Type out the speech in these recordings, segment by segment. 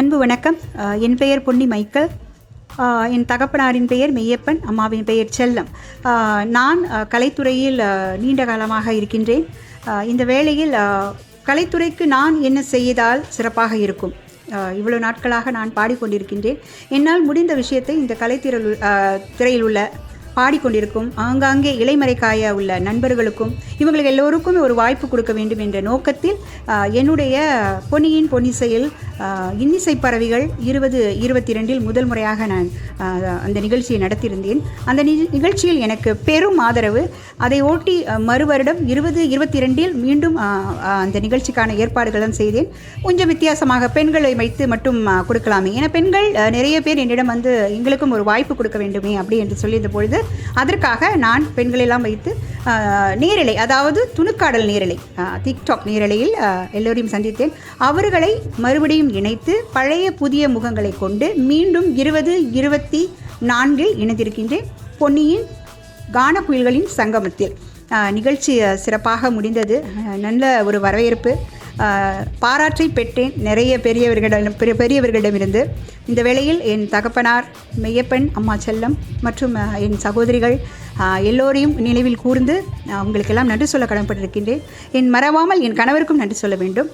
அன்பு வணக்கம். என் பெயர் பொன்னி மைக்கேல். என் தகப்பனாரின் பெயர் மெய்யப்பன் அம்மாவின் பெயர் செல்லம். நான் கலைத்துறையில் நீண்ட காலமாக இருக்கின்றேன். இந்த வேளையில் கலைத்துறைக்கு நான் என்ன செய்தால் சிறப்பாக இருக்கும்? இவ்வளோ நாட்களாக நான் பாடிக்கொண்டிருக்கின்றேன். என்னால் முடிந்த விஷயத்தை இந்த கலைத்திரல் திரையில் உள்ள பாடிக்கொண்டிருக்கும் ஆங்காங்கே இலைமறைக்காய உள்ள நண்பர்களுக்கும் இவங்களுக்கு எல்லோருக்கும் ஒரு வாய்ப்பு கொடுக்க வேண்டும் என்ற நோக்கத்தில் என்னுடைய பொன்னியின் பொன்னிசையில் இன்னிசை பறவைகள் இருபது இருபத்தி ரெண்டில் முதல் முறையாக நான் அந்த நிகழ்ச்சியை நடத்தியிருந்தேன். அந்த நி- நிகழ்ச்சியில் எனக்கு பெரும் ஆதரவு. அதை ஓட்டி மறுவருடம் மறு வருடம் இருபது இருபத்தி ரெண்டில் மீண்டும் அந்த நிகழ்ச்சிக்கான ஏற்பாடுகளும் செய்தேன். கொஞ்சம் வித்தியாசமாக பெண்களை வைத்து மட்டும் கொடுக்கலாமே. ஏன்னா பெண்கள் நிறைய பேர் என்னிடம் வந்து எங்களுக்கும் ஒரு வாய்ப்பு கொடுக்க வேண்டுமே அப்படி என்று சொல்லியிருந்த பொழுது அதற்காக நான் பெண்களெல்லாம் வைத்து நீரிலை அதாவது துணுக்காடல் நீரிலை டிக்டாக் நீரிலையில் எல்லோரையும் சந்தித்தேன். அவர்களை மறுபடியும் இணைத்து பழைய புதிய முகங்களை கொண்டு மீண்டும் இருபது இருபத்தி நான்கில் இணைந்திருக்கின்றேன். பொன்னியின் கானக்குயில்களின் சங்கமத்தில். நிகழ்ச்சி சிறப்பாக முடிந்தது. நல்ல ஒரு வரவேற்பு. பாராற்றை பெற்றேன் நிறைய பெரியவர்களிடம் பெரிய பெரியவர்களிடமிருந்து. இந்த வேளையில் என் தகப்பனார் மெய்யப்பன் அம்மா செல்லம் மற்றும் என் சகோதரிகள் எல்லோரையும் நினைவில் கூர்ந்து அவங்களுக்கெல்லாம் உங்களுக்கெல்லாம் நன்றி சொல்ல கடமைப்பட்டிருக்கின்றேன். என் மறவாமல் என் கணவருக்கும் நன்றி சொல்ல வேண்டும்.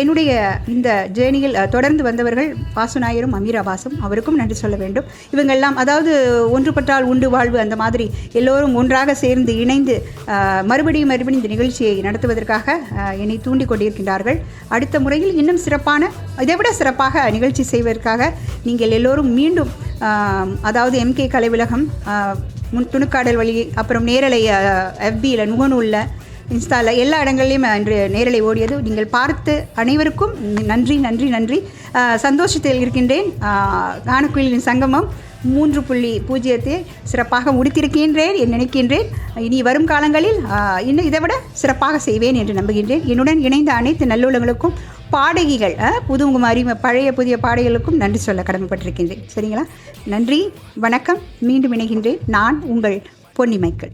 என்னுடைய இந்த ஜேர்னியில் தொடர்ந்து வந்தவர்கள் வாசுநாயரும் அமீராபாசும் அவருக்கும் நன்றி சொல்ல வேண்டும். இவங்கெல்லாம் அதாவது ஒன்றுபட்டால் உண்டு வாழ்வு அந்த மாதிரி எல்லோரும் ஒன்றாக சேர்ந்து இணைந்து மறுபடியும் மறுபடியும் இந்த நிகழ்ச்சியை நடத்துவதற்காக என்னை தூண்டிக் கொண்டிருக்கின்றார்கள். அடுத்த முறையில் இன்னும் சிறப்பான இதைவிட சிறப்பாக நிகழ்ச்சி செய்வதற்காக நீங்கள் எல்லோரும் மீண்டும் அதாவது எம்கே கலை உலகம் முன் துணுக்காடல் வழி அப்புறம் நேரலை எஃபியில் முகநூலில் இன்ஸ்டாவில் எல்லா இடங்கள்லையும் இன்று நேரலை ஓடியது. நீங்கள் பார்த்து அனைவருக்கும் நன்றி நன்றி நன்றி. சந்தோஷத்தில் இருக்கின்றேன். ஆஹ், கானக்குயிலின் சங்கமம் மூன்று புள்ளி பூஜ்ஜியத்தை சிறப்பாக முடித்திருக்கின்றேன் என் நினைக்கின்றேன். இனி வரும் காலங்களில் இன்னும் இதை விட சிறப்பாக செய்வேன் என்று நம்புகின்றேன். என்னுடன் இணைந்த அனைத்து நல்லுள்ளங்களுக்கும் பாடகிகள் புதுங்குமாரி பழைய புதிய பாடகிகளுக்கும் நன்றி சொல்ல கடமைப்பட்டிருக்கின்றேன். சரிங்களா? நன்றி வணக்கம். மீண்டும் இணைகின்றேன். நான் உங்கள் பொன்னிமைக்கள்